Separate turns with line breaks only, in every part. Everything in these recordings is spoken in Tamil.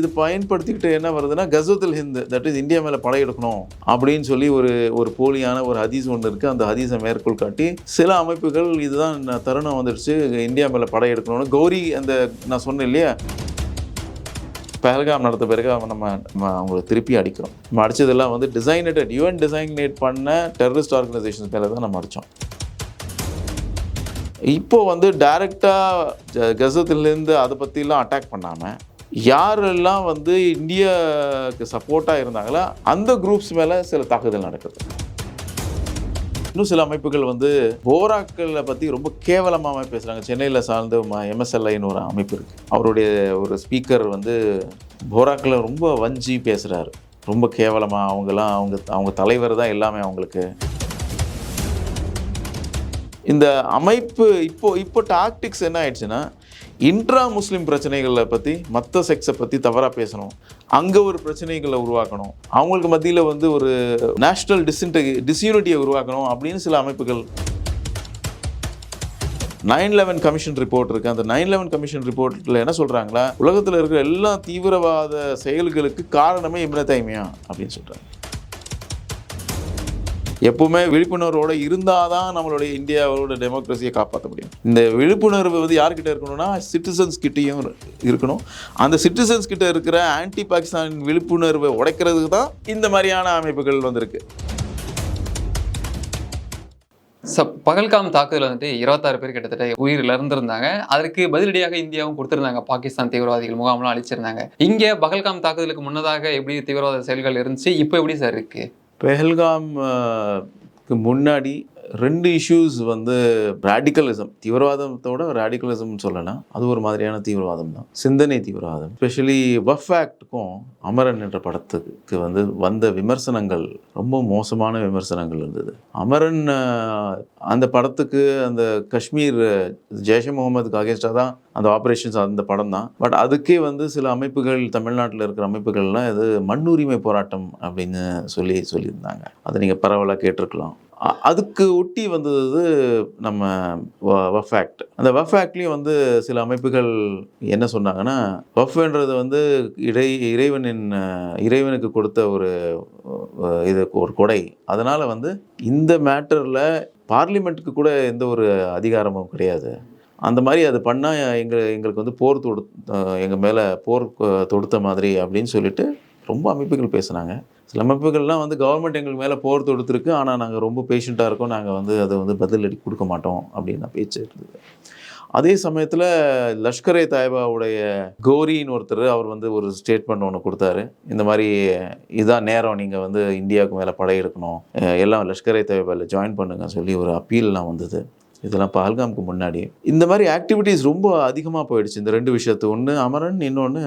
இது பயன்படுத்திக்கிட்டு என்ன வருதுன்னா கசவத்துல் ஹிந்த் தட் இஸ் இந்தியா மேலே படையெடுக்கணும் அப்படின்னு சொல்லி ஒரு ஒரு போலியான ஒரு ஹதீஸ் ஒன்று இருக்குது அந்த ஹதீஸை மேற்கோள் காட்டி சில அமைப்புகள் இதுதான் தருணம் வந்துடுச்சு இந்தியா மேலே படையெடுக்கணும்னு கௌரி அந்த நான் சொன்னேன் இல்லையா? பஹல்காம் நடத்த பிறகு அவன் நம்ம நம்ம அவங்களை திருப்பி அடிக்கிறோம். நம்ம அடித்ததெல்லாம் வந்து டிசைனேட்டட் யூஎன் டிசைனேட் பண்ண டெரரிஸ்ட் ஆர்கனைசேஷன்ஸ் மேலே தான் நம்ம அடித்தோம் இப்போ வந்து டைரெக்டாக கசத்துலேருந்து அதை பற்றிலாம் அட்டாக் பண்ணாமல் யாரெல்லாம் வந்து இந்தியாவுக்கு சப்போர்ட்டாக இருந்தாங்களோ அந்த குரூப்ஸ் மேலே சில தாக்குதல் நடக்குது. இன்னும் சில அமைப்புகள் வந்து போராக்களை பற்றி ரொம்ப கேவலமாக பேசுகிறாங்க சென்னையில் சார்ந்த எம்எஸ்எல்ஐன்னு ஒரு அமைப்பு இருக்குது அவருடைய ஒரு ஸ்பீக்கர் வந்து போராக்களை ரொம்ப வஞ்சி பேசுகிறாரு ரொம்ப கேவலமாக அவங்கெல்லாம் அவங்க அவங்க தலைவர் தான் எல்லாமே அவங்களுக்கு. இந்த அமைப்பு இப்போ இப்போ டாக்டிக்ஸ் என்ன ஆயிடுச்சுன்னா இன்ட்ரா முஸ்லீம் பிரச்சனைகளை பற்றி மற்ற செக்ஸை பற்றி தவறாக பேசணும். அங்கே ஒரு பிரச்சனைகளை உருவாக்கணும். அவங்களுக்கு மத்தியில் வந்து ஒரு நேஷ்னல் டிஸ்இன்ட டிஸ்யூனிட்டியை உருவாக்கணும் அப்படின்னு சில அமைப்புகள். நைன் லெவன் கமிஷன் ரிப்போர்ட் இருக்குது அந்த நைன் லெவன் கமிஷன் ரிப்போர்ட்டில் என்ன சொல்கிறாங்களா உலகத்தில் இருக்கிற எல்லா தீவிரவாத செயல்களுக்கு காரணமே இம்ன தைமையா அப்படின்னு சொல்கிறாங்க எப்பவுமே விழிப்புணர்வோடு இருந்தால் தான் நம்மளுடைய இந்தியாவோட டெமோக்ரஸியை காப்பாற்ற முடியும். இந்த விழிப்புணர்வு வந்து யார்கிட்ட இருக்கணும்னா சிட்டிசன்ஸ் கிட்டேயும் இருக்கணும். அந்த சிட்டிசன்ஸ் கிட்ட இருக்கிற ஆன்டி பாகிஸ்தான் விழிப்புணர்வை உடைக்கிறதுக்கு தான் இந்த மாதிரியான அமைப்புகள் வந்திருக்கு.
ச பகல்காம் தாக்குதல் வந்துட்டு இருபத்தாறு பேர் கிட்டத்தட்ட உயிரில் இருந்திருந்தாங்க. அதற்கு பதிலடியாக இந்தியாவும் கொடுத்திருந்தாங்க. பாகிஸ்தான் தீவிரவாதிகள் முகாம்லாம் அழிச்சிருந்தாங்க. இங்கே பகல்காம் தாக்குதலுக்கு முன்னதாக எப்படி தீவிரவாத செயல்கள் இருந்துச்சு? இப்போ எப்படி சார் இருக்குது
பெஹல்காம் முன்னாடி ரெண்டு இஷ்யூஸ் வந்து ரேடிக்கலிசம் தீவிரவாதத்தோட ரேடிக்கலிசம் சொல்லலாம். அது ஒரு மாதிரியான தீவிரவாதம் தான். சிந்தனை தீவிரவாதம். ஸ்பெஷலி வஃப் ஆக்டுக்கும் அமரன் என்ற படத்துக்கு வந்து வந்த விமர்சனங்கள் ரொம்ப மோசமான விமர்சனங்கள் இருந்தது. அமரன் அந்த படத்துக்கு அந்த காஷ்மீர் ஜெய்ஷே முகமதுக்கு அகேன்ஸ்டாக தான் அந்த ஆப்ரேஷன்ஸ் அந்த படம் தான். பட் அதுக்கே வந்து சில அமைப்புகள் தமிழ்நாட்டில் இருக்கிற அமைப்புகள்லாம் இது மண்ணுரிமை போராட்டம் அப்படின்னு சொல்லி சொல்லியிருந்தாங்க. அதை நீங்கள் பரவலாக கேட்டிருக்கலாம். அதுக்கு ஒட்டி வந்தது நம்ம வஃப் ஆக்ட் அந்த வஃப் ஆக்ட்லேயும் வந்து சில அமைப்புகள் என்ன சொன்னாங்கன்னா வஃப்ன்றது வந்து இடை இறைவனின் இறைவனுக்கு கொடுத்த ஒரு இது ஒரு கொடை. அதனால் வந்து இந்த மேட்டரில் பார்லிமெண்ட்டுக்கு கூட எந்த ஒரு அதிகாரமும் கிடையாது. அந்த மாதிரி அது பண்ணால் எங்கள் எங்களுக்கு வந்து போர் தொடு எங்கள் மேலே போர் தொடுத்த மாதிரி அப்படின்னு சொல்லிட்டு ரொம்ப அமைப்புகள் பேசுனாங்க. சில அமைப்புகள்லாம் வந்து கவர்மெண்ட் எங்களுக்கு மேலே போர் தொடுத்துருக்கு. ஆனால் நாங்கள் ரொம்ப பேஷண்ட்டாக இருக்கோம். நாங்கள் வந்து அதை வந்து பதிலடி கொடுக்க மாட்டோம் அப்படின்னு நான் பேச்சு இருந்தது அதே சமயத்தில் லஷ்கரே தாய்பாவுடைய கோரின்னு ஒருத்தர் அவர் வந்து ஒரு ஸ்டேட்மெண்ட் ஒன்று கொடுத்தாரு. இந்த மாதிரி இதான் நேரம். நீங்கள் வந்து இந்தியாவுக்கு மேலே படையெடுக்கணும் எல்லாம் லஷ்கரே தாய்பாவில் ஜாயின் பண்ணுங்க சொல்லி ஒரு அப்பீல்லாம் வந்தது. இதெல்லாம் பஹல்காமுக்கு முன்னாடி. இந்த மாதிரி ஆக்டிவிட்டீஸ் ரொம்ப அதிகமாக போயிடுச்சு. இந்த ரெண்டு விஷயத்து. ஒன்று அமரன் இன்னொன்று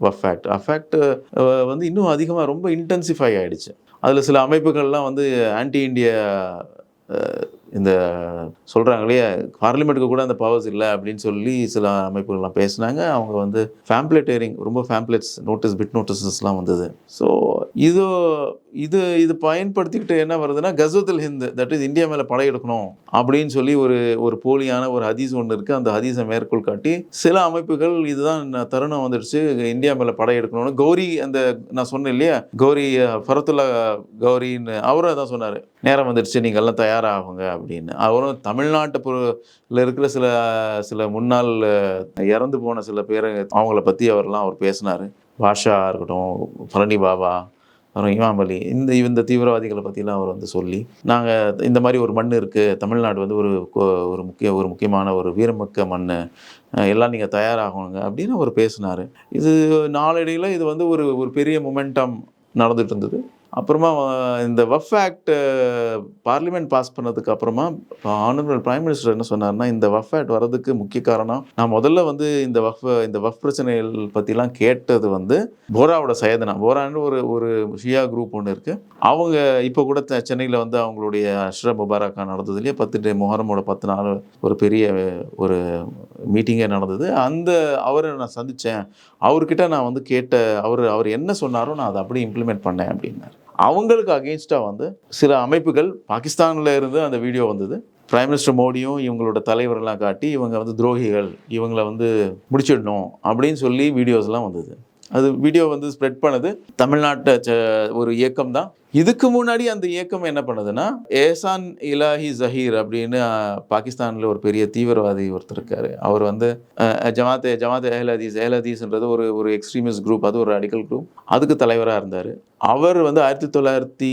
அஃபேக்ட் அஃபேக்ட் uh, uh, வந்து இன்னும் அதிகமாக ரொம்ப இன்டென்சிஃபை ஆகிடுச்சு அதில் சில அமைப்புகள்லாம் வந்து ஆன்டி இண்டியா uh, இந்த சொல்கிறாங்க இல்லையா பார்லிமெண்ட்டுக்கு கூட அந்த பவர்ஸ் இல்லை அப்படின்னு சொல்லி சில அமைப்புகள்லாம் பேசுனாங்க. அவங்க வந்து ஃபேம்ப்ளெட்டேரிங் ரொம்ப ஃபேம்ப்ளெட்ஸ் நோட்டீஸ் பிட் நோட்டீஸஸ்லாம் வந்தது. ஸோ இது இது இது பயன்படுத்திக்கிட்டு என்ன வருதுன்னா கசவத்துல் ஹிந்த் தட் இஸ் இந்தியா மேலே படையெடுக்கணும் அப்படின்னு சொல்லி ஒரு ஒரு போலியான ஒரு ஹதீஸ் ஒன்று இருக்குது அந்த ஹதீஸை மேற்கோள் காட்டி சில அமைப்புகள் இதுதான் தருணம் வந்துடுச்சு. இந்தியா மேலே படையெடுக்கணும்னு கௌரி அந்த நான் சொன்னேன் இல்லையா? கௌரி ஃபரத்துல்லா கௌரின்னு அவரும் அதான் சொன்னார். நேரம் வந்துடுச்சு நீங்கள் எல்லாம் தயாராகுங்க அப்படின்னு. அவரும் தமிழ்நாட்டு பொருளில் இருக்கிற சில சில முன்னாள் இறந்து போன சில பேரை அவங்கள பற்றி அவர்லாம் அவர் பேசினார். பாஷா இருக்கட்டும் பழனி பாபா அப்புறம் இமாம் அலி இந்த இந்த தீவிரவாதிகளை பற்றிலாம் அவர் வந்து சொல்லி நாங்கள் இந்த மாதிரி ஒரு மண் இருக்குது தமிழ்நாடு வந்து ஒரு ஒரு முக்கிய ஒரு முக்கியமான ஒரு வீரமிக்க மண் எல்லாம் நீங்கள் தயாராகணுங்க அப்படின்னு அவர் பேசினார். இது நாளடையில் இது வந்து ஒரு ஒரு பெரிய மொமெண்டம் நடந்துட்டு இருந்தது. அப்புறமா இந்த வஃப் ஆக்ட் பார்லிமெண்ட் பாஸ் பண்ணதுக்கு அப்புறமா ஆனரபிள் பிரைம் மினிஸ்டர் என்ன சொன்னார்னா இந்த வஃப் ஆக்ட் வர்றதுக்கு முக்கிய காரணம் நான் முதல்ல வந்து இந்த வஃப் இந்த வஃப் பிரச்சனைகள் பற்றிலாம் கேட்டது வந்து போராவோட சயதனா போரான்னு ஒரு ஒரு ஷியா குரூப் ஒன்று இருக்குது அவங்க இப்போ கூட சென்னையில் வந்து அவங்களுடைய அஷ்ரா முபாரக்கா நடந்தது இல்லையா பத்து டே முஹரமோட பத்து நாள் ஒரு பெரிய ஒரு மீட்டிங்கே நடந்தது. அந்த அவரை நான் சந்தித்தேன் அவர்கிட்ட நான் வந்து கேட்ட அவர் அவர் என்ன சொன்னாரோ நான் அதை அப்படியே இம்ப்ளிமெண்ட் பண்ணேன் அப்படின்னாரு. அவங்களுக்கு அகெயின்ஸ்டாக வந்து சில அமைப்புகள் பாகிஸ்தானில் இருந்து அந்த வீடியோ வந்தது. பிரைம் மினிஸ்டர் மோடியும் இவங்களோட தலைவரெல்லாம் காட்டி இவங்க வந்து துரோகிகள் இவங்கள வந்து முடிச்சிடணும் அப்படின்னு சொல்லி வீடியோஸ்லாம் வந்தது. அது வீடியோ வந்து ஸ்ப்ரெட் பண்ணது தமிழ்நாட்டை ச- ஒரு இயக்கம் தான் இதுக்கு முன்னாடி அந்த இயக்கம் என்ன பண்ணுதுன்னா ஏசான் இலாஹி ஜஹீர் அப்படின்னு பாகிஸ்தானில் ஒரு பெரிய தீவிரவாதி ஒருத்தர் இருக்காரு. அவர் வந்து அஹ், ஜமாத் ஜமாத் எஹ்லதீஸ் எஹ்லதீஸ்ன்றது ஒரு ஒரு எக்ஸ்ட்ரீமிஸ்ட் குரூப் அது ஒரு ரடிக்கல் குரூப் அதுக்கு தலைவராக இருந்தார். அவர் வந்து ஆயிரத்தி தொள்ளாயிரத்தி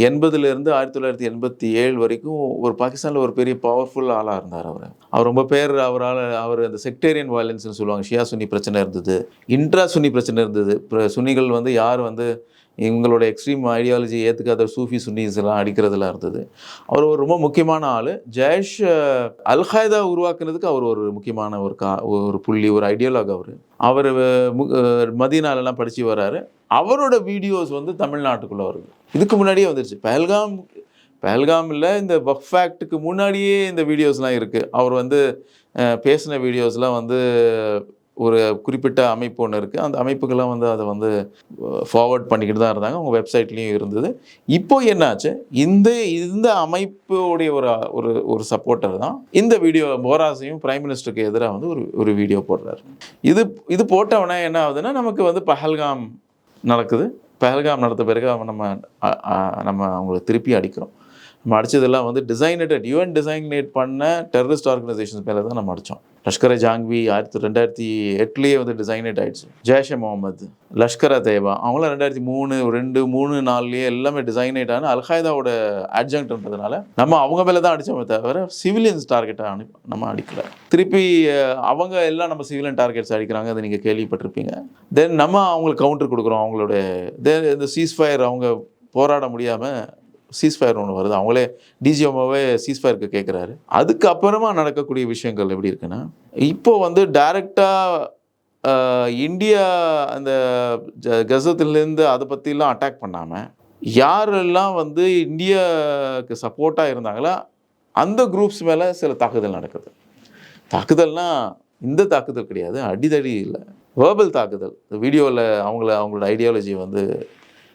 எண்பதுலேருந்து ஆயிரத்தி தொள்ளாயிரத்தி எண்பத்தி ஏழு வரைக்கும் ஒரு பாகிஸ்தானில் ஒரு பெரிய பவர்ஃபுல் ஆளாக இருந்தார் அவர். அவர் ரொம்ப பேர் அவரால் அவர் அந்த செக்டேரியன் வயலன்ஸ்னு சொல்லுவாங்க. ஷியா சுன்னி பிரச்சனை இருந்தது இன்ட்ரா சுன்னி பிரச்சனை இருந்தது. அப்புறம் சுன்னிகள் வந்து யார் வந்து இவங்களோட எக்ஸ்ட்ரீம் ஐடியாலஜி ஏற்றுக்காத சூஃபி சுன்னீஸ் எல்லாம் அடிக்கிறதுலாம் இருந்தது. அவர் ஒரு ரொம்ப முக்கியமான ஆள். ஜெயஷ் அல்காய்தா உருவாக்குனதுக்கு அவர் ஒரு முக்கியமான ஒரு கா ஒரு புள்ளி ஒரு ஐடியாலாக் அவர். அவர் மதீனாலெல்லாம் படித்து வராரு. அவரோட வீடியோஸ் வந்து தமிழ்நாட்டுக்குள்ளே வருது. இதுக்கு முன்னாடியே வந்துருச்சு. பஹல்காம் பஹல்காமில் இந்த வக்ஃப் ஆக்டுக்கு முன்னாடியே இந்த வீடியோஸ்லாம் இருக்குது அவர் வந்து பேசின வீடியோஸ்லாம் வந்து ஒரு குறிப்பிட்ட அமைப்பு ஒன்று இருக்குது அந்த அமைப்புக்கெல்லாம் வந்து அதை வந்து ஃபார்வர்ட் பண்ணிக்கிட்டு தான் இருந்தாங்க. அவங்க வெப்சைட்லேயும் இருந்தது. இப்போ என்னாச்சு? இந்த இந்த அமைப்புடைய ஒரு ஒரு ஒரு சப்போர்ட்டர் தான் இந்த வீடியோ போராசையும் பிரைம் மினிஸ்டருக்கு எதிராக வந்து ஒரு ஒரு வீடியோ போடுறாரு. இது இது போட்டவனே என்ன ஆகுதுன்னா நமக்கு வந்து பஹல்காம் நடக்குது. பஹல்காம் நடத்த பிறகு அவன் நம்ம நம்ம அவங்களை திருப்பி அடிக்கிறோம். நம்ம அடித்ததெல்லாம் வந்து டிசைனேட்டட் யூஎன் டிசைனேட் பண்ண டெரரிஸ்ட் ஆர்கனைசேஷன்ஸ் மேலே தான் நம்ம அடித்தோம் லஷ்கர் ஜாங்வி ஆயிரத்தி ரெண்டாயிரத்தி எட்டுலேயே வந்து டிசைனேட் ஆயிடுச்சு. ஜெய்ஷே முகமது லஷ்கர் தேவா அவங்களாம் ரெண்டாயிரத்தி மூணு ரெண்டு மூணு நாலுலேயே எல்லாமே டிசைனேட் ஆன அல்காய்தாவோட அட்ஜங்க்ன்றதுனால நம்ம அவங்க மேலே தான் அடித்தோமே தவிர சிவிலியன்ஸ் டார்கெட்டை அனு நம்ம அடிக்கல. திருப்பி அவங்க எல்லாம் நம்ம சிவிலியன் டார்கெட்ஸ் அடிக்கிறாங்க அதை நீங்கள் கேள்விப்பட்டிருப்பீங்க. தென் நம்ம அவங்களுக்கு கவுண்டர் கொடுக்குறோம் அவங்களோட தென் இந்த சீஸ்ஃபயர் அவங்க போராட முடியாமல் சீஸ்ஃபயர் ஒன்று வருது. அவங்களே டிஜிஎம்ஓவே சீஸ்ஃபயருக்கு கேட்குறாரு அதுக்கப்புறமா நடக்கக்கூடிய விஷயங்கள் எப்படி இருக்குன்னா இப்போ வந்து டைரெக்டாக இந்தியா அந்த ஜ- கசத்துலேருந்து அதை பற்றிலாம் அட்டாக் பண்ணாமல் யாரெல்லாம் வந்து இந்தியாவுக்கு சப்போர்ட்டாக இருந்தாங்களோ அந்த குரூப்ஸ் மேலே சில தாக்குதல் நடக்குது. தாக்குதல்னால் இந்த தாக்குதல் கிடையாது அடிதடி இல்லை. வேர்பல் தாக்குதல். வீடியோவில் அவங்கள அவங்களோட ஐடியாலஜி வந்து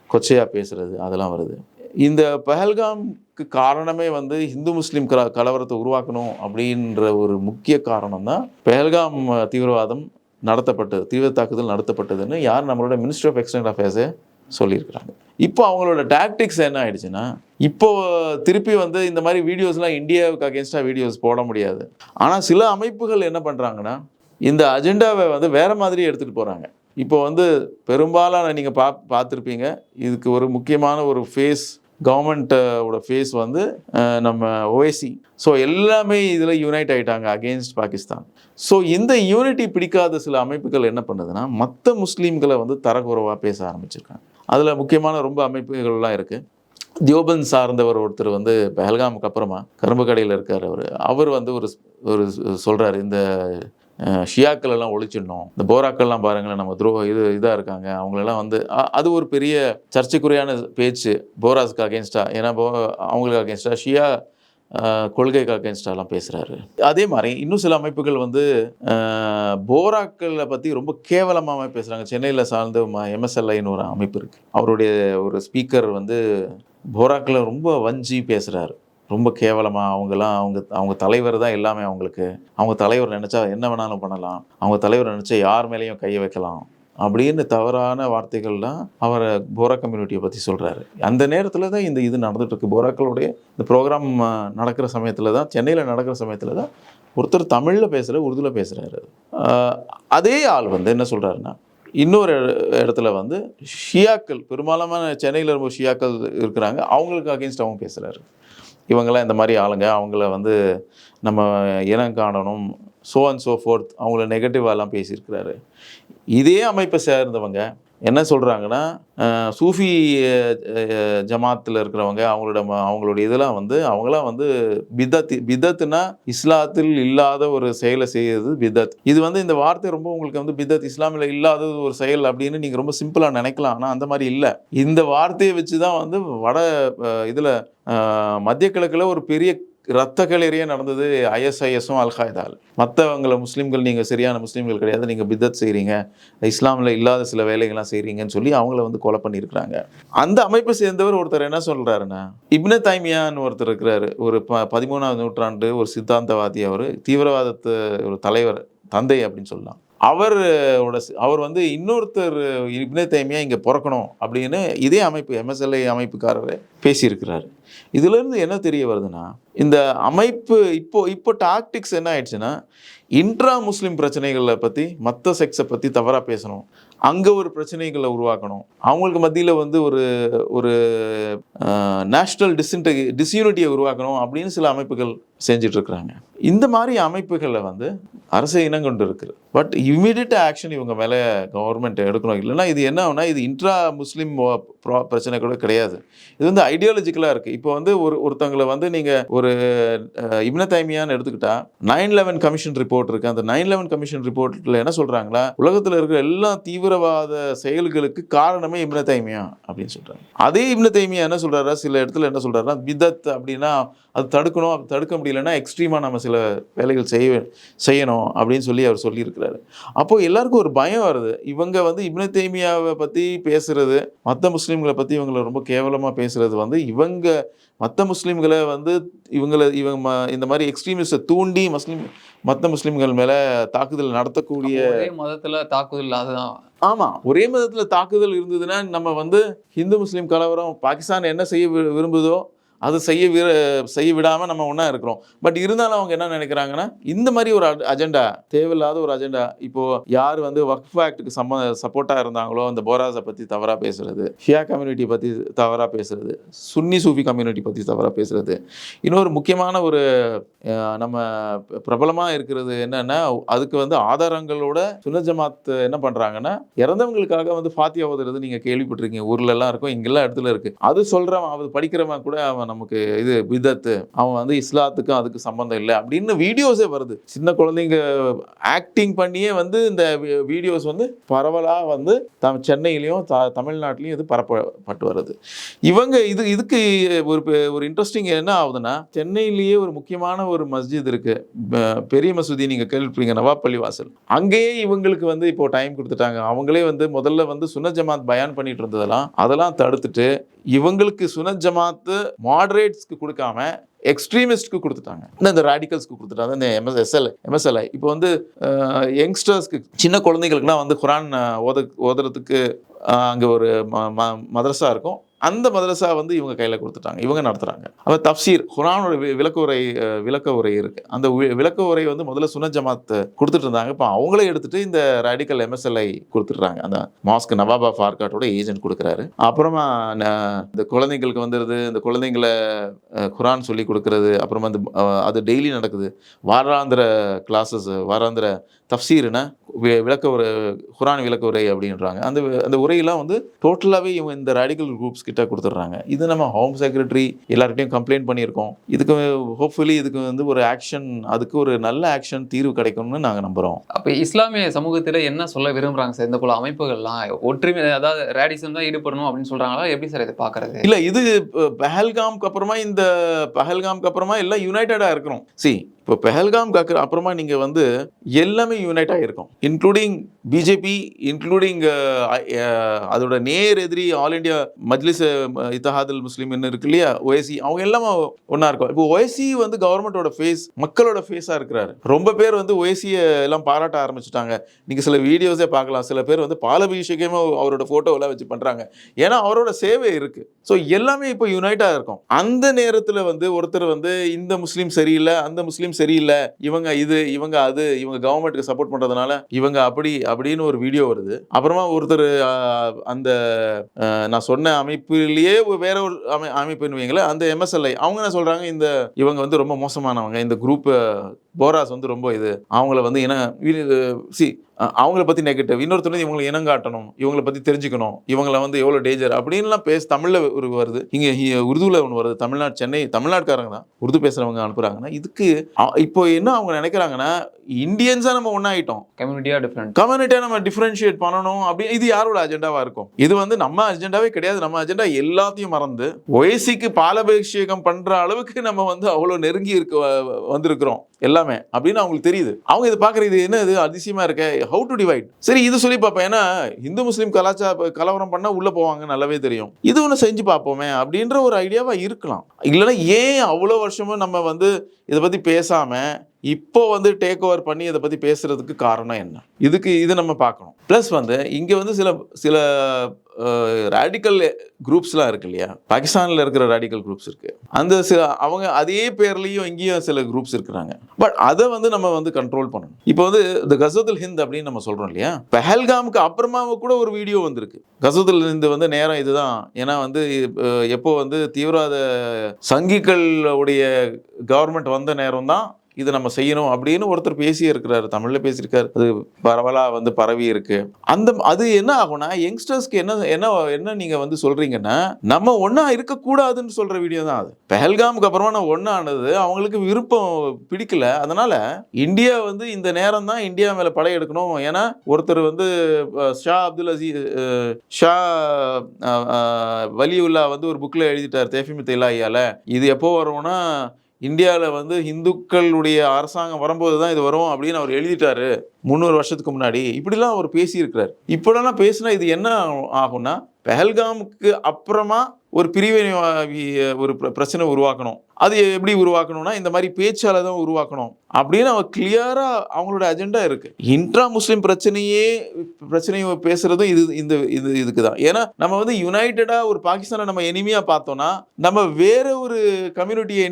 கொச்சையாக பேசுகிறது அதெல்லாம் வருது. இந்த பஹல்காம்க்கு காரணமே வந்து இந்து முஸ்லீம் கல கலவரத்தை உருவாக்கணும் அப்படின்ற ஒரு முக்கிய காரணம் தான் பெஹல்காம் தீவிரவாதம் நடத்தப்பட்டது தீவிர தாக்குதல் நடத்தப்பட்டதுன்னு யார் நம்மளோட மினிஸ்டர் ஆஃப் எக்ஸ்டர்னல் அஃபேர்ஸே சொல்லியிருக்கிறாங்க. இப்போ அவங்களோட டாக்டிக்ஸ் என்ன ஆயிடுச்சுன்னா இப்போ திருப்பி வந்து இந்த மாதிரி வீடியோஸ்லாம் இந்தியாவுக்கு அகேன்ஸ்டாக வீடியோஸ் போட முடியாது. ஆனால் சில அமைப்புகள் என்ன பண்ணுறாங்கன்னா இந்த அஜெண்டாவை வந்து வேறு மாதிரி எடுத்துகிட்டு போகிறாங்க இப்போ வந்து பெரும்பாலான நீங்கள் பா பார்த்துருப்பீங்க இதுக்கு ஒரு முக்கியமான ஒரு ஃபேஸ் கவர்மெண்ட்டோட uh, ஃபேஸ் வந்து நம்ம ஓஎசி ஸோ எல்லாமே இதில் யுனைட் ஆயிட்டாங்க அகெயின்ஸ்ட் பாகிஸ்தான். ஸோ இந்த யூனிட்டி பிடிக்காத சில அமைப்புகள் என்ன பண்ணுதுன்னா மற்ற முஸ்லீம்களை வந்து தரக்குறைவாக பேச ஆரம்பிச்சிருக்காங்க. அதில் முக்கியமான ரொம்ப அமைப்புகள்லாம் இருக்குது தியோபன் சார்ந்தவர் ஒருத்தர் வந்து பெஹல்காமுக்கு அப்புறமா கரும்பு கடையில் இருக்கார் அவர். அவர் வந்து ஒரு ஒரு சொல்கிறார் இந்த ஷியாக்கள் எல்லாம் ஒழிச்சிடணும். இந்த போராக்கள்லாம் பாருங்களேன் நம்ம துரோக இது இதாக இருக்காங்க. அவங்களெல்லாம் வந்து அது ஒரு பெரிய சர்ச்சைக்குரியான பேச்சு போராஸ்க்கு அகேன்ஸ்டாக ஏன்னா போ அவங்களுக்கு அகேன்ஸ்டாக ஷியா கொள்கைக்கு அகேன்ஸ்டாலாம் பேசுகிறாரு அதே மாதிரி இன்னும் சில அமைப்புகள் வந்து போராக்களை பற்றி ரொம்ப கேவலமாக பேசுகிறாங்க சென்னையில் சார்ந்த எம்எஸ்எல்ஐன்னு ஒரு அமைப்பு இருக்குது அவருடைய ஒரு ஸ்பீக்கர் வந்து போராக்களை ரொம்ப வஞ்சி பேசுகிறாரு ரொம்ப கேவலமாக அவங்கெல்லாம் அவங்க அவங்க தலைவர் தான் எல்லாமே அவங்களுக்கு. அவங்க தலைவர் நினச்சா என்ன வேணாலும் பண்ணலாம். அவங்க தலைவர் நினச்சா யார் மேலேயும் கையை வைக்கலாம். அப்படின்னு தவறான வார்த்தைகள்லாம் அவரை போரா கம்யூனிட்டியை பற்றி சொல்கிறாரு அந்த நேரத்தில் தான் இந்த இது நடந்துகிட்ருக்கு போராக்களுடைய இந்த ப்ரோக்ராம் நடக்கிற சமயத்தில் தான் சென்னையில் நடக்கிற சமயத்தில் தான் ஒருத்தர் தமிழில் பேசுகிற உருதுல பேசுகிறாரு அதே ஆள் வந்து என்ன சொல்கிறாருன்னா இன்னொரு இடத்துல வந்து ஷியாக்கள் பெரும்பாலான சென்னையில் ரொம்ப ஷியாக்கள் இருக்கிறாங்க. அவங்களுக்கு அகேன்ஸ்ட் அவங்க பேசுகிறாரு இவங்கெல்லாம் இந்த மாதிரி ஆளுங்க. அவங்கள வந்து நம்ம இனம் காணணும். ஸோ அண்ட் ஸோ ஃபோர்த் அவங்கள நெகட்டிவாலாம் பேசியிருக்கிறாரு. இதே அமைப்பை சேர்ந்தவங்க என்ன சொல்கிறாங்கன்னா சூஃபி ஜமாத்தில் இருக்கிறவங்க அவங்களோட ம- இதெல்லாம் வந்து அவங்களாம் வந்து பிதத்து பிதத்னா இஸ்லாத்தில் இல்லாத ஒரு செயலை செய்யறது பிதத் இது வந்து இந்த வார்த்தை ரொம்ப உங்களுக்கு வந்து பிதத் இஸ்லாமில் இல்லாத ஒரு செயல் அப்படின்னு நீங்கள் ரொம்ப சிம்பிளாக நினைக்கலாம். ஆனால் அந்த மாதிரி இல்லை. இந்த வார்த்தையை வச்சு தான் வந்து வட இதில் மத்திய கிழக்கில் ஒரு பெரிய ரத்த களரியே நடந்தது ஐஎஸ்ஐஎஸும் அல்காய்தால் மற்றவங்களை முஸ்லீம்கள் நீங்கள் சரியான முஸ்லீம்கள் கிடையாது நீங்கள் பித்தத் செய்கிறீங்க இஸ்லாமில் இல்லாத சில வேலைகள்லாம் செய்கிறீங்கன்னு சொல்லி அவங்கள வந்து கொலை பண்ணியிருக்கிறாங்க. அந்த அமைப்பை சேர்ந்தவர் ஒருத்தர் என்ன சொல்கிறாருன்னா இப்ன தைமியான்னு ஒருத்தர் இருக்கிறாரு. ஒரு ப பதிமூணாவது நூற்றாண்டு ஒரு சித்தாந்தவாதி அவர் தீவிரவாதத்து ஒரு தலைவர் தந்தை அப்படின்னு சொல்லலாம். அவரோட அவர் வந்து இன்னொருத்தர் இப்னே தைமியா இங்கே பிறக்கணும் அப்படின்னு இதே அமைப்பு எம்எஸ்எல்ஏ அமைப்புக்காரர் பேசியிருக்கிறாரு. இதுலேருந்து என்ன தெரிய வருதுன்னா இந்த அமைப்பு இப்போ இப்போ டாக்டிக்ஸ் என்ன ஆயிடுச்சுன்னா இன்ட்ரா முஸ்லீம் பிரச்சனைகளை பற்றி மற்ற செக்ஸை பற்றி தவறாக பேசணும். அங்கே ஒரு பிரச்சனைகளை உருவாக்கணும். அவங்களுக்கு மத்தியில் வந்து ஒரு ஒரு நேஷ்னல் டிஸ்இன்ட டிஸ்யூனிட்டியை உருவாக்கணும் அப்படின்னு சில அமைப்புகள் செஞ்சுட்டு இருக்கிறாங்க இந்த மாதிரி அமைப்புகளை வந்து அரசு இனங்கொண்டு இருக்குது. பட் இம்மிடியட் ஆக்ஷன் இவங்க மேலே கவர்மெண்ட் எடுக்கணும். இல்லைன்னா இது என்ன ஆகுனா இது இன்ட்ரா முஸ்லீம் பிரச்சனை கூட கிடையாது. இது வந்து ஐடியாலஜிக்கலாக இருக்குது இப்போ வந்து ஒரு ஒருத்தவங்களை வந்து நீங்கள் ஒரு இப்ன எடுத்துக்கிட்டால் எடுத்துக்கிட்டா நைன் லெவன் கமிஷன் ரிப்போர்ட் இருக்குது அந்த நைன் லெவன் கமிஷன் ரிப்போர்ட்டில் என்ன சொல்கிறாங்களா உலகத்தில் இருக்கிற எல்லா தீவிரவாத செயல்களுக்கு காரணமே இப்ன அப்படின்னு சொல்கிறாங்க அதே இப்ன என்ன சொல்கிறாரா சில இடத்துல என்ன சொல்கிறாருன்னா விதத் அப்படின்னா அது தடுக்கணும் அது தடுக்க முடியலன்னா எக்ஸ்ட்ரீமாக நம்ம சில வேலைகள் செய்ய செய்யணும் அப்படின்னு சொல்லி அவர் சொல்லியிருக்கிறாரு. அப்போ எல்லாருக்கும் ஒரு பயம் வருது. இவங்க வந்து இப்ன பற்றி பேசுகிறது மற்ற முஸ்லீம்களை பற்றி இவங்களை ரொம்ப கேவலமாக பேசுகிறது வந்து இவங்க மற்ற முஸ்லீம்களை வந்து இவங்களை இவங்க இந்த மாதிரி எக்ஸ்ட்ரீமிஸ்ட்டை தூண்டி முஸ்லீம் மற்ற முஸ்லீம்கள் மேலே தாக்குதல் நடத்தக்கூடிய
ஒரே மதத்துல தாக்குதல் அதுதான்
ஆமாம் ஒரே மதத்தில் தாக்குதல் இருந்ததுன்னா நம்ம வந்து ஹிந்து முஸ்லீம் கலவரம் பாகிஸ்தான் என்ன செய்ய விரும்புதோ அது செய்ய விர செய்ய விடாமல் நம்ம ஒன்றா இருக்கிறோம். பட் இருந்தாலும் அவங்க என்ன நினைக்கிறாங்கன்னா இந்த மாதிரி ஒரு அஜெண்டா தேவையில்லாத ஒரு அஜெண்டா இப்போது யார் வந்து வக்ஃப் ஆக்டுக்கு சம்ம சப்போர்ட்டாக இருந்தாங்களோ அந்த போராஸை பற்றி தவறாக பேசுகிறது ஷியா கம்யூனிட்டி பற்றி தவறாக பேசுகிறது சுன்னி சூஃபி கம்யூனிட்டி பற்றி தவறாக பேசுகிறது இன்னொரு முக்கியமான ஒரு நம்ம பிரபலமாக இருக்கிறது என்னென்னா அதுக்கு வந்து ஆதாரங்களோட சுன்னத் ஜமாத் என்ன பண்ணுறாங்கன்னா இறந்தவங்களுக்காக வந்து ஃபாத்தியா ஓதுறது நீங்கள் கேள்விப்பட்டிருக்கீங்க. ஊர்லலாம் இருக்கும் இங்கெல்லாம் இடத்துல இருக்குது அது சொல்கிறவன் அது படிக்கிறவன் கூட அவன் நமக்கு இது விதத்து அவன் வந்து இஸ்லாத்துக்கும் அதுக்கு சம்மந்தம் இல்லை அப்படின்னு வீடியோஸே வருது. சின்ன குழந்தைங்க ஆக்டிங் பண்ணியே வந்து இந்த வீடியோஸ் வந்து பரவலாக வந்து தம் சென்னையிலையும் த தமிழ்நாட்டிலையும் இது பரப்பப்பட்டு வருது. இவங்க இது இதுக்கு ஒரு ஒரு இன்ட்ரெஸ்டிங் என்ன ஆகுதுன்னா சென்னையிலேயே ஒரு முக்கியமான ஒரு மஸ்ஜித் இருக்குது பெரிய மசூதி நீங்கள் கேள்விப்பீங்க நவாப்பள்ளி வாசல். அங்கேயே இவங்களுக்கு வந்து இப்போ டைம் கொடுத்துட்டாங்க. அவங்களே வந்து முதல்ல வந்து சுனஜமாத் பயான் பண்ணிட்டு இருந்ததெல்லாம் அதெல்லாம் தடுத்துட்டு இவங்களுக்கு சுன ஜமாத்து மாடரேட்ஸ்க்கு கொடுக்காம எக்ஸ்ட்ரீமிஸ்ட்க்கு கொடுத்துட்டாங்க. இந்த இந்த கொடுத்துட்டாங்க. இந்த எம்எஸ் எஸ்எல் எம்எஸ்எல்ஐ இப்போ வந்து யங்ஸ்டர்ஸ்க்கு சின்ன குழந்தைங்களுக்குலாம் வந்து குரான் ஓத ஓதுறதுக்கு அங்கே ஒரு ம- ம- மதரசா இருக்கும். அந்த மதரசா வந்து இவங்க கையில் கொடுத்துட்டாங்க. இவங்க நடத்துகிறாங்க அப்போ தப்சீர் குரானோட வி- விளக்க உரை விளக்க உரை இருக்கு. அந்த வி- விளக்க உரை வந்து முதல்ல சுன ஜமாத் கொடுத்துட்டு இருந்தாங்க. இப்போ அவங்களே எடுத்துட்டு இந்த ரேடிக்கல் எம்எஸ்எல்ஐ கொடுத்துட்றாங்க. அந்த மாஸ்க் நவாபா ஃபார்காட்டோட ஏஜென்ட் கொடுக்குறாரு. அப்புறமா ந- இந்த குழந்தைங்களுக்கு வந்துடுது இந்த குழந்தைங்களை குரான் சொல்லி கொடுக்கறது. அப்புறமா அந்த அது டெய்லி நடக்குது. வாராந்திர கிளாஸஸ் வாராந்திர தப்சீர்னா வி- விளக்க உரை குரான் விளக்க உரை அப்படின்றாங்க. அந்த அந்த உரையெல்லாம் வந்து டோட்டலாகவே இவங்க இந்த ரேடிக்கல் குரூப்ஸ் கிட்ட கொடுத்துட்றாங்க. இது நம்ம ஹோம் செக்ரட்டரி எல்லார்கிட்டையும் கம்ப்ளைண்ட் பண்ணியிருக்கோம். இதுக்கு ஹோப்ஃபுல்லி இதுக்கு வந்து ஒரு ஆக்ஷன் அதுக்கு ஒரு நல்ல ஆக்ஷன் தீர்வு கிடைக்கும்னு நாங்கள் நம்புகிறோம்
அப்ப இஸ்லாமிய சமூகத்துல என்ன சொல்ல விரும்புறாங்க சார்? இந்த போல அமைப்புகள்லாம் ஒற்றுமை அதாவது ரேடிசம் தான் ஈடுபடணும் அப்படின்னு சொல்றாங்களா? எப்படி சார் இதை பாக்குறது
இல்ல இது பஹல்காம்க்கு அப்புறமா இந்த பஹல்காம்க்கு அப்புறமா எல்லாம் யுனைடடா இருக்கிறோம். சி இப்போ பெஹல்காம் காக்கிற அப்புறமா நீங்கள் வந்து எல்லாமே யுனைட் ஆகிருக்கும் இன்க்ளூடிங் பிஜேபி இன்க்ளூடிங் அதோட நேர் எதிரி ஆல் இந்தியா மஜ்லிஸ் இத்தஹாதுல் முஸ்லிம்னு இருக்கு இல்லையா? ஒய்சி அவங்க எல்லாம் ஒன்றா இருக்கும். இப்போ ஒய்சி வந்து கவர்மெண்ட்டோட ஃபேஸ் மக்களோட ஃபேஸாக இருக்கிறாரு. ரொம்ப பேர் வந்து ஒய்சியை எல்லாம் பாராட்ட ஆரம்பிச்சிட்டாங்க. நீங்கள் சில வீடியோஸே பார்க்கலாம். சில பேர் வந்து பாலபிஷேகமே அவரோட ஃபோட்டோவெல்லாம் வச்சு பண்ணுறாங்க ஏன்னா அவரோட சேவை இருக்குது ஸோ எல்லாமே இப்போ யுனைட்டாக இருக்கும். அந்த நேரத்தில் வந்து ஒருத்தர் வந்து இந்த முஸ்லீம் சரியில்லை அந்த முஸ்லீம் சரியில்லை. இவங்க இது இவங்க அது இவங்க கவர்மெண்ட்டுக்கு சப்போர்ட் பண்ணுறதுனால இவங்க அப்படி அப்படின்னு ஒரு வீடியோ வருது. அப்புறமா ஒருத்தர் அந்த நான் சொன்ன அமைப்பிலேயே வேற ஒரு அமை அமைப்புன்னு வைங்களேன் அந்த எம்எஸ்எல்ஐ அவங்க என்ன சொல்கிறாங்க இந்த இவங்க வந்து ரொம்ப மோசமானவங்க. இந்த குரூப் போராஸ் வந்து ரொம்ப இது அவங்கள வந்து ஏன்னா சி அவங்கள பற்றி நெகட்டிவ் இன்னொருத்தர் இவங்களை இனம் காட்டணும். இவங்கள பற்றி தெரிஞ்சுக்கணும். இவங்கள வந்து எவ்வளோ டேஞ்சர் அப்படின்லாம் பேச தமிழில் ஒரு வருது. இங்கே உருதுவில் ஒன்று வருது. தமிழ்நாடு சென்னை தமிழ்நாட்டுக்காரங்க தான். உருது பேசுகிறவங்க அனுப்புகிறாங்கன்னா இதுக்கு இப்போ என்ன அவங்க நினைக்கிறாங்கன்னா இந்தியன்ஸாக நம்ம ஒன்றாயிட்டோம்
கம்யூனிட்டியா டிஃப்ரெண்ட்
கம்யூனிட்டியை நம்ம டிஃப்ரென்ஷியேட் பண்ணணும். அப்படி இது யாரோட அஜெண்டாவா இருக்கும்? இது வந்து நம்ம அஜெண்டாவே கிடையாது. நம்ம அஜெண்டா எல்லாத்தையும் மறந்து ஒய்சிக்கு பாலாபிஷேகம் பண்ற அளவுக்கு நம்ம வந்து அவ்வளோ நெருங்கி இருக்க வந்திருக்கிறோம். எல்லாமே அப்படின்னு அவங்களுக்கு தெரியுது. அவங்க இது பார்க்குறது என்ன இது? அதிசயமாக இருக்க. ஹவு டு டிவைட் சரி இது சொல்லி பார்ப்பேன் ஏன்னா இந்து முஸ்லீம் கலாச்சார கலவரம் பண்ணால் உள்ளே போவாங்க நல்லாவே தெரியும். இது ஒன்று செஞ்சு பார்ப்போமே அப்படின்ற ஒரு ஐடியாவாக இருக்கலாம். இல்லைன்னா ஏன் அவ்வளோ வருஷமும் நம்ம வந்து இதை பற்றி பேசாமல் இப்போ வந்து டேக் ஓவர் பண்ணி இதை பற்றி பேசுறதுக்கு காரணம் என்ன? இதுக்கு இது நம்ம பார்க்கணும். ப்ளஸ் வந்து இங்கே வந்து சில சில ரேடிக்கல் குரூப்ஸ்லாம் இருக்கு இல்லையா? பாகிஸ்தானில் இருக்கிற ரேடிக்கல் குரூப்ஸ் இருக்கு. அந்த சில அவங்க அதே பேர்லேயும் இங்கேயும் சில குரூப்ஸ் இருக்கிறாங்க. பட் அதை வந்து நம்ம வந்து கண்ட்ரோல் பண்ணணும். இப்போ வந்து இந்த கசதுல் ஹிந்த் அப்படின்னு நம்ம சொல்கிறோம் இல்லையா? பெஹல்காமுக்கு அப்புறமா கூட ஒரு வீடியோ வந்திருக்கு. கசதுல் ஹிந்த் வந்து நேரம் இதுதான். ஏன்னா வந்து எப்போ வந்து தீவிரவாத சங்கிகளுடைய கவர்மெண்ட் வந்த நேரம் தான் இது நம்ம செய்யணும் அப்படின்னு ஒருத்தர் பேசியே இருக்கிறாரு தமிழ்ல பேசியிருக்காரு. அது பரவலா வந்து பரவி இருக்கு. அந்த அது என்ன ஆகும்னா யங்ஸ்டர்ஸ்க்கு என்ன என்ன என்ன நீங்க வந்து சொல்றீங்கன்னா நம்ம ஒன்றா இருக்கக்கூடாதுன்னு சொல்ற வீடியோ தான் அது. பெஹல்காமுக்கு அப்புறமா நான் ஒன்னானது அவங்களுக்கு விருப்பம் பிடிக்கல. அதனால இந்தியா வந்து இந்த நேரம் தான் இந்தியா மேல படையெடுக்கணும் ஏன்னா ஒருத்தர் வந்து ஷா அப்துல் அசீஸ் ஷா வலியுல்லா வந்து ஒரு புக்ல எழுதிட்டார் தேஃபிமி இலாயால இது எப்போ வரும்னா இந்தியாவில் வந்து இந்துக்களுடைய அரசாங்கம் வரும்போது தான் இது வரும் அப்படின்னு அவர் எழுதிட்டாரு முந்நூறு வருஷத்துக்கு முன்னாடி. இப்படிலாம் அவர் பேசியிருக்கிறார். இப்படிலாம் பேசினா இது என்ன ஆகும்னா பெஹல்காமுக்கு அப்புறமா ஒரு பிரிவினை ஒரு பிரச்சனை உருவாக்கணும். அது எப்படி உருவாக்கணும்னா இந்த மாதிரி பேச்சால தான் உருவாக்கணும் அப்படின்னு அவர் கிளியராக அவங்களோட அஜெண்டா இருக்கு. இன்ட்ரா முஸ்லீம் பிரச்சனையே பிரச்சனையை பேசுறதும் இது இந்த இது இதுக்கு தான் ஏன்னா நம்ம வந்து யுனைடடா ஒரு பாகிஸ்தானை நம்ம எனிமையாக பார்த்தோம்னா நம்ம வேற ஒரு கம்யூனிட்டியை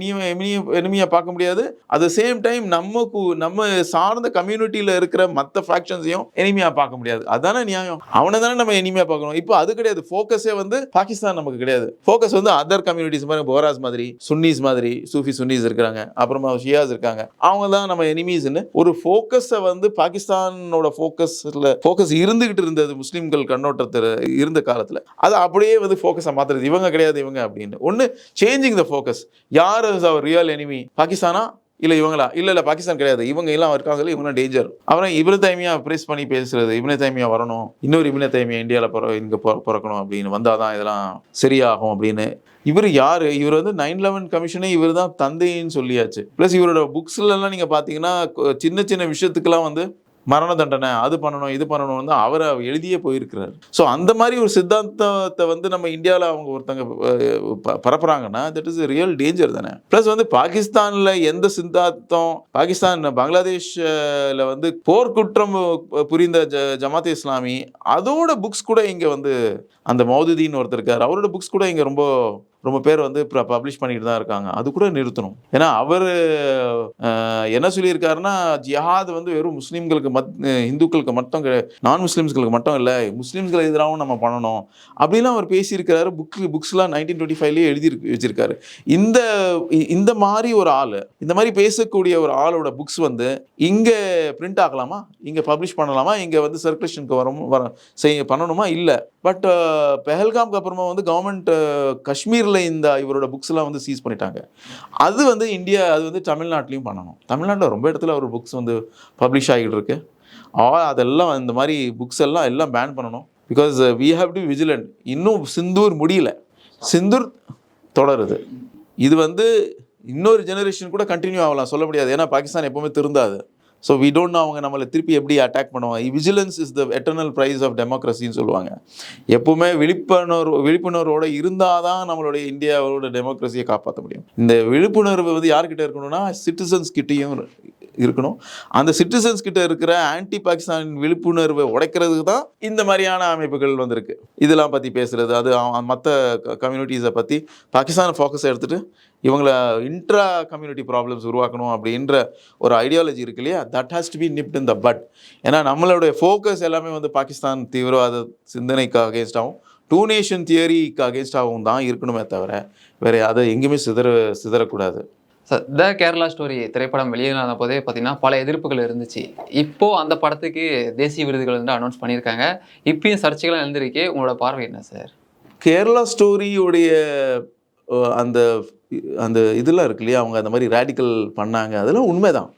எனிமியா பார்க்க முடியாது. அட் த சேம் டைம் நம்ம கு- நம்ம சார்ந்த கம்யூனிட்டியில இருக்கிற மற்ற ஃபேக்ஷன்ஸையும் எனிமையாக பார்க்க முடியாது. அதானே நியாயம்? அவனை தானே நம்ம எனிமையாக பார்க்கணும். இப்போ அது கிடையாது. ஃபோக்கஸே வந்து பாகிஸ்தான் நமக்கு கிடையாது. ஃபோக்கஸ் வந்து அதர் கம்யூனிட்டிஸ் மாதிரி போராஸ் மாதிரி சுன்னிஸ் மாதிரி. மாதிரி சூஃபி சுன்னிஸ் இருக்கிறாங்க. அப்புறமா ஷியாஸ் இருக்காங்க. அவங்க தான் நம்ம எனிமீஸ்னு ஒரு ஃபோக்கஸை வந்து பாகிஸ்தானோட ஃபோக்கஸில் ஃபோக்கஸ் இருந்துகிட்டு இருந்தது முஸ்லீம்கள் கண்ணோட்டத்தில் இருந்த காலத்தில். அது அப்படியே வந்து ஃபோக்கஸை மாற்றுறது இவங்க கிடையாது இவங்க அப்படின்னு. ஒன்று சேஞ்சிங் த ஃபோக்கஸ் யார் அவர் ரியல் எனிமி பாகிஸ்தானா? இல்லை இவங்களா? இல்லை இல்லை பாகிஸ்தான் கிடையாது. இவங்க எல்லாம் இருக்காங்களே இவங்க டேஞ்சர் அப்புறம் இவனு தைமியா ப்ரெஸ் பண்ணி பேசுறது இவனு தைமியா வரணும் இன்னொரு இவனு தைமியா இந்தியாவில் பிற இங்கே பிறக்கணும் அப்படின்னு வந்தால் தான் இதெல்லாம் சரியாகும் அப்படின்னு இவர் யார்? இவர் வந்து நைன் லெவன் கமிஷனே இவர் தான் தந்தைன்னு சொல்லியாச்சு. ப்ளஸ் இவரோட புக்ஸ்லலாம் நீங்கள் பார்த்தீங்கன்னா சின்ன சின்ன விஷயத்துக்கெல்லாம் வந்து மரண தண்டனை அது பண்ணணும் இது பண்ணணும் வந்து அவர் எழுதியே போயிருக்கிறார். ஸோ அந்த மாதிரி ஒரு சித்தாந்தத்தை வந்து நம்ம இந்தியாவில் அவங்க ஒருத்தங்க ப- பரப்புறாங்கன்னா தட் இஸ் ரியல் டேஞ்சர் தானே. ப்ளஸ் வந்து பாகிஸ்தானில் எந்த சித்தாந்தம் பாகிஸ்தான் பங்களாதேஷில் வந்து போர்க்குற்றம் புரிந்த ஜ ஜமாத் இஸ்லாமி அதோட புக்ஸ் கூட இங்கே வந்து அந்த மௌதுதீன் ஒருத்தர் இருக்கார். அவரோட புக்ஸ் கூட இங்கே ரொம்ப ரொம்ப பேர் வந்து பப்ளிஷ் பண்ணிட்டு தான் இருக்காங்க. அது கூட நிறுத்தணும். ஏன்னா அவர் என்ன சொல்லியிருக்காருன்னா ஜிஹாத் வந்து வெறும் முஸ்லீம்களுக்கு மத் இந்துக்களுக்கு மட்டும் நான் முஸ்லீம்ஸ்களுக்கு மட்டும் இல்லை முஸ்லீம்ஸ்களை எதிராகவும் நம்ம பண்ணணும். அப்படிலாம் அவர் பேசியிருக்கிறாரு. புக் புக்ஸ்லாம் நைன்டீன் டுவெண்ட்டி ஃபைவ்லேயே எழுதி வச்சிருக்காரு. இந்த இந்த மாதிரி ஒரு ஆள் இந்த மாதிரி பேசக்கூடிய ஒரு ஆளோட புக்ஸ் வந்து இங்கே பிரிண்ட் ஆகலாமா இங்கே பப்ளிஷ் பண்ணலாமா? இங்கே வந்து சர்க்குலேஷனுக்கு வரும் வர செய்ய பண்ணணுமா? இல்லை. பட் பெஹல்காம்க்கு அப்புறமா வந்து கவர்மெண்ட் காஷ்மீரில் இந்த இவரோட புக்ஸ்லாம் வந்து சீஸ் பண்ணிட்டாங்க. அது வந்து இந்தியா அது வந்து தமிழ்நாட்டிலையும் பண்ணணும். தமிழ்நாட்டில் ரொம்ப இடத்துல அவர் புக்ஸ் வந்து பப்ளிஷ் ஆகிட்டு இருக்கு ஆ அதெல்லாம் இந்த மாதிரி புக்ஸ் எல்லாம் எல்லாம் பேன் பண்ணணும். Because we have to vigilant இன்னும் சிந்தூர் முடியல. சிந்தூர் தொடருது. இது வந்து இன்னொரு ஜெனரேஷன் கூட கண்டினியூ ஆகலாம். சொல்ல முடியாது. ஏன்னா பாகிஸ்தான் எப்போவுமே திருந்தாது. ஸோ வி டோன்ட் அவங்க நம்மளை திருப்பி எப்படி அட்டாக் பண்ணுவாங்க. Vigilance is the eternal price of டெமோக்ரஸின்னு சொல்லுவாங்க. எப்பவுமே விழிப்புணர்வு விழிப்புணர்வோடு இருந்தால் தான் நம்மளுடைய இந்தியாவோட டெமோக்ரஸியை காப்பாற்ற முடியும். இந்த விழிப்புணர்வு வந்து யார்கிட்ட இருக்கணும்னா சிட்டிசன்ஸ் கிட்டேயும் இருக்கணும். அந்த சிட்டிசன்ஸ் கிட்ட இருக்கிற ஆன்டி பாகிஸ்தான் விழிப்புணர்வை உடைக்கிறதுக்கு தான் இந்த மாதிரியான அமைப்புகள் வந்திருக்கு. இதெல்லாம் பற்றி பேசுகிறது அது மற்ற கம்யூனிட்டிஸை பற்றி பாகிஸ்தான் ஃபோக்கஸ் எடுத்துகிட்டு இவங்கள இன்ட்ரா கம்யூனிட்டி ப்ராப்ளம்ஸ் உருவாக்கணும் அப்படின்ற ஒரு ஐடியாலஜி இருக்கு இல்லையா? That has to be nipped in the bud ஏன்னா நம்மளுடைய ஃபோக்கஸ் எல்லாமே வந்து பாகிஸ்தான் தீவிரவாத சிந்தனைக்கு அகேன்ஸ்டாகவும் டூ நேஷன் தியரிக்கு அகேன்ஸ்டாகவும் தான் இருக்கணுமே தவிர வேறு அதை எங்கேயுமே சிதற சிதறக்கூடாது.
சார் த கேரளா ஸ்டோரி திரைப்படம் வெளியிலான போதே பார்த்தீங்கன்னா பல எதிர்ப்புகள் இருந்துச்சு. இப்போது அந்த படத்துக்கு தேசிய விருதுகள் வந்து அனௌன்ஸ் பண்ணியிருக்காங்க. இப்பயும் சர்ச்சைகள் எழுந்திருக்கே. உங்களோட பார்வை என்ன சார்
கேரளா ஸ்டோரியுடைய அந்த அந்த இதெல்லாம் இருக்கு இல்லையா? அவங்க அந்த மாதிரி ரேடிக்கல் பண்ணாங்க. அதெல்லாம் உண்மைதான்.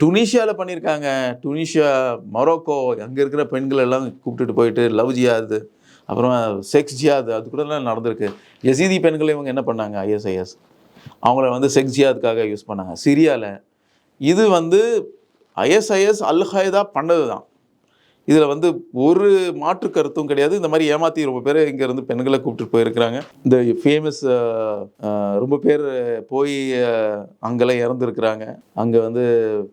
டுனிஷியாவில் பண்ணியிருக்காங்க. டுனிஷியா மொரோக்கோ அங்கே இருக்கிற பெண்கள் எல்லாம் கூப்பிட்டுட்டு போயிட்டு லவ் ஜியாது அப்புறம் செக்ஸ் ஜியாது அது கூட எல்லாம் நடந்திருக்கு. யசீதி பெண்களை இவங்க என்ன பண்ணாங்க? ஐஎஸ்ஐஎஸ் அவங்கள வந்து செக்ஜியாதுக்காக யூஸ் பண்ணாங்க. சிரியாவில் இது வந்து ஐஎஸ்ஐஎஸ் அல் ஹைதா பண்ணது தான் இதில் வந்து ஒரு மாற்று கருத்தும் கிடையாது. இந்த மாதிரி ஏமாற்றி ரொம்ப பேர் இங்கேருந்து பெண்களை கூப்பிட்டு போயிருக்கிறாங்க. இந்த ஃபேமஸ் ரொம்ப பேர் போய் அங்கெல்லாம் இறந்துருக்குறாங்க. அங்கே வந்து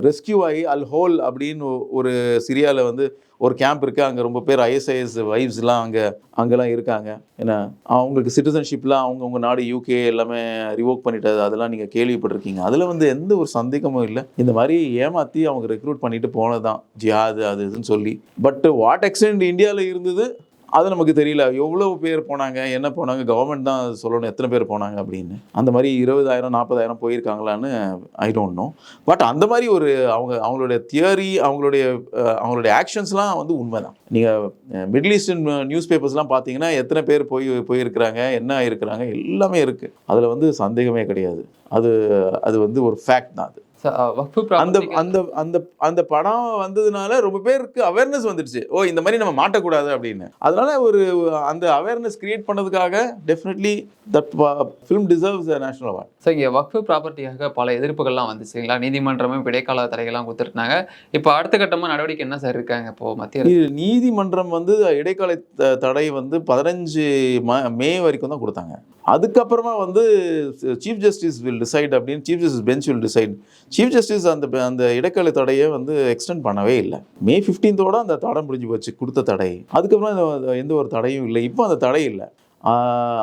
ரெஸ்கியூ ஆகி அல் ஹோல் அப்படின்னு ஒரு சிரியாவில் வந்து ஒரு கேம்ப் இருக்குது அங்கே ரொம்ப பேர் ஐஎஸ்ஐஎஸ் வைஃப்ஸ்லாம் அங்கே அங்கெல்லாம் இருக்காங்க. ஏன்னா அவங்களுக்கு சிட்டிசன்ஷிப்லாம் அவங்கவுங்க நாடு யூகே எல்லாமே ரிவோக் பண்ணிட்டது அதெல்லாம் நீங்கள் கேள்விப்பட்டிருக்கீங்க. அதில் வந்து எந்த ஒரு சந்தேகமும் இல்லை. இந்த மாதிரி ஏமாற்றி அவங்க ரெக்ரூட் பண்ணிட்டு தான் ஜி அது இதுன்னு சொல்லி. பட் வாட் எக்ஸ்டென்ட் இந்தியாவில் இருந்தது? அது நமக்கு தெரியல. எவ்வளவு பேர் போனாங்க? என்ன போனாங்க? கவர்மெண்ட் தான் சொல்லணும். எத்தனை பேர் போனாங்க அப்படின்னு. அந்த மாதிரி இருபதாயிரம் நாற்பதாயிரம் போயிருக்காங்களான்னு ஐ டோன்ட் நோ பட் அந்த மாதிரி ஒரு அவங்க அவங்களுடைய தியரி அவங்களுடைய அவங்களுடைய ஆக்ஷன்ஸ்லாம் வந்து உண்மைதான். நீங்கள் மிடில் ஈஸ்டர்ன் நியூஸ் பேப்பர்ஸ்லாம் பார்த்தீங்கன்னா எத்தனை பேர் போய் போயிருக்கிறாங்க? என்ன ஆயிருக்கிறாங்க? எல்லாமே இருக்குது அதில் வந்து சந்தேகமே கிடையாது. அது அது வந்து ஒரு ஃபேக்ட் தான் அது. அந்த அந்த அந்த அந்த படம் வந்ததுனால ரொம்ப பேருக்கு அவேர்னஸ் வந்துடுச்சு. ஓ இந்த மாதிரி நம்ம மாட்டக்கூடாது அப்படின்னு. அதனால ஒரு அந்த அவேர்னஸ் கிரியேட் பண்ணதுக்காக definitely that film deserves national award
so இங்கே வக்ஃபு ப்ராப்பர்ட்டியாக பல எதிர்ப்புகள்லாம் வந்துச்சுங்களா நீதிமன்றமும் இடைக்கால தடைகள்லாம் கொடுத்துருந்தாங்க. இப்போ அடுத்த கட்டமாக நடவடிக்கை என்ன சார் இருக்காங்க இப்போ மத்திய
நீதிமன்றம் வந்து இடைக்கால தடை வந்து பதினஞ்சு மே வரைக்கும் தான் கொடுத்தாங்க. அதுக்கப்புறமா வந்து சீஃப் ஜஸ்டிஸ் வில் டிசைட் அப்படின்னு chief justice bench will decide chief justice அந்த அந்த இடைக்கால தடையை வந்து எக்ஸ்டெண்ட் பண்ணவே இல்லை. மே ஃபிஃப்டீன்த்தோட அந்த தடை முடிஞ்சு போச்சு கொடுத்த தடை. அதுக்கப்புறம் எந்த ஒரு தடையும் இல்லை. இப்போ அந்த தடை இல்லை.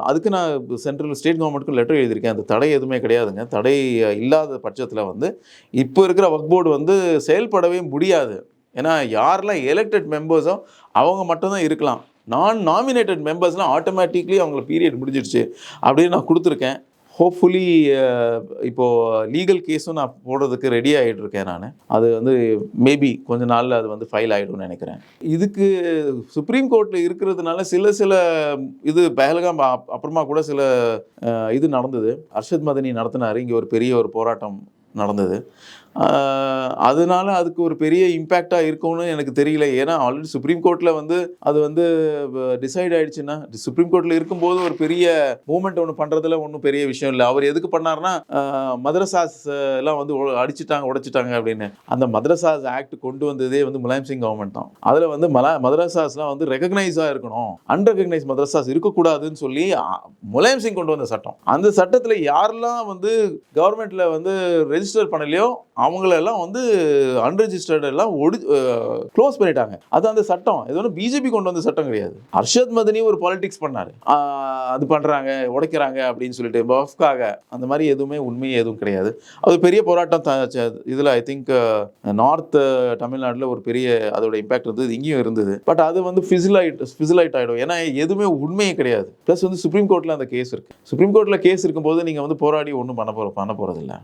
அதுக்கு நான் சென்ட்ரல் ஸ்டேட் கவர்மெண்ட்டுக்கும் லெட்டர் எழுதியிருக்கேன். அந்த தடை எதுவுமே கிடையாதுங்க. தடை இல்லாத பட்சத்தில் வந்து இப்போ இருக்கிற ஒர்க் போர்டு வந்து செயல்படவே முடியாது. ஏன்னா யாரெல்லாம் எலெக்டட் மெம்பர்ஸோ அவங்க மட்டும்தான் இருக்கலாம். நான் நாமினேட்டட் மெம்பர்ஸ்லாம் ஆட்டோமேட்டிக்லி அவங்கள பீரியட் முடிஞ்சிடுச்சு அப்படின்னு நான் கொடுத்துருக்கேன். ஹோப்ஃபுல்லி இப்போது லீகல் கேஸும் நான் போடுறதுக்கு ரெடி ஆகிட்டு இருக்கேன் நான். அது வந்து மேபி கொஞ்ச நாளில் அது வந்து ஃபைல் ஆகிடும்னு நினைக்கிறேன். இதுக்கு சுப்ரீம் கோர்ட்டில் இருக்கிறதுனால சில சில இது பெஹல்காம் அப்- அப்புறமா கூட சில uh, இது நடந்தது. அர்ஷத் மதனி நடத்தினார். இங்கே ஒரு பெரிய ஒரு போராட்டம் நடந்தது. அதனால அதுக்கு ஒரு பெரிய இம்பேக்டாக இருக்கும்னு எனக்கு தெரியல. ஏன்னா ஆல்ரெடி சுப்ரீம் கோர்ட்டில் வந்து அது வந்து டிசைட் ஆயிடுச்சுன்னா சுப்ரீம் கோர்ட்டில் இருக்கும்போது ஒரு பெரிய மூமெண்ட் ஒன்று பண்ணுறதுல ஒன்றும் பெரிய விஷயம் இல்லை. அவர் எதுக்கு பண்ணார்னா மதரசாஸ் எல்லாம் வந்து அடிச்சிட்டாங்க உடைச்சிட்டாங்க அப்படின்னு. அந்த மதரசாஸ் ஆக்ட் கொண்டு வந்ததே வந்து முலாயம் சிங் கவர்மெண்ட் தான். அதில் வந்து மலா மதரசாஸ்லாம் வந்து ரெகக்னைஸாக இருக்கணும். அன்ரெகக்னைஸ் மதரசாஸ் இருக்கக்கூடாதுன்னு சொல்லி முலாயம் சிங் கொண்டு வந்த சட்டம். அந்த சட்டத்தில் யாரெல்லாம் வந்து கவர்மெண்ட்டில் வந்து ரெஜிஸ்டர் பண்ணலையோ அவங்களெல்லாம் வந்து அன்ரெஜிஸ்டர்ட் எல்லாம் ஒடி க்ளோஸ் பண்ணிட்டாங்க. அது அந்த சட்டம். இது வந்து பிஜேபி கொண்டு வந்த சட்டம் கிடையாது. அர்ஷத் மதனி ஒரு பாலிடிக்ஸ் பண்ணார். அது பண்ணுறாங்க உடைக்கிறாங்க அப்படின்னு சொல்லிட்டு பஃப்காக. அந்த மாதிரி எதுவுமே உண்மையே எதுவும் கிடையாது. அது பெரிய போராட்டம் த- ஐ திங்க் நார்த் தமிழ்நாட்டில் ஒரு பெரிய அதோட இம்பாக்ட் இருந்தது இங்கேயும் இருந்தது. பட் அது வந்து ஃபிசிலைட் ஃபிசிலைட் ஆகிடும் ஏன்னா எதுவுமே உண்மையே கிடையாது. ப்ளஸ் வந்து சுப்ரீம் கோர்ட்டில் அந்த கேஸ் இருக்குது சுப்ரீம் கோர்ட்டில் கேஸ் இருக்கும்போது நீங்கள் வந்து போராடி ஒன்றும் பண்ண போகிற பண்ண போகிறதில்ல